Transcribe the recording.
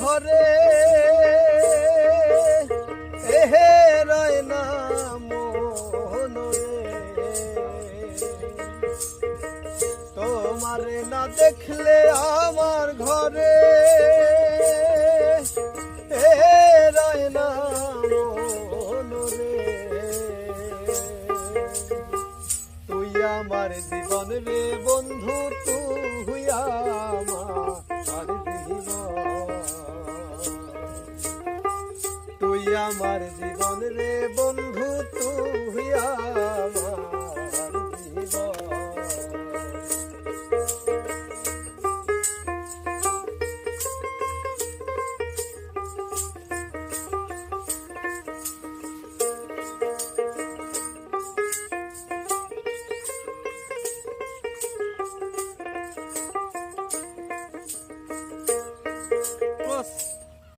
ঘরে। এহে রয় না মনরে তোমারে না দেখলে আমার ঘরে। আমার জীবন রে বন্ধু আমার জীবন রে বন্ধু তুই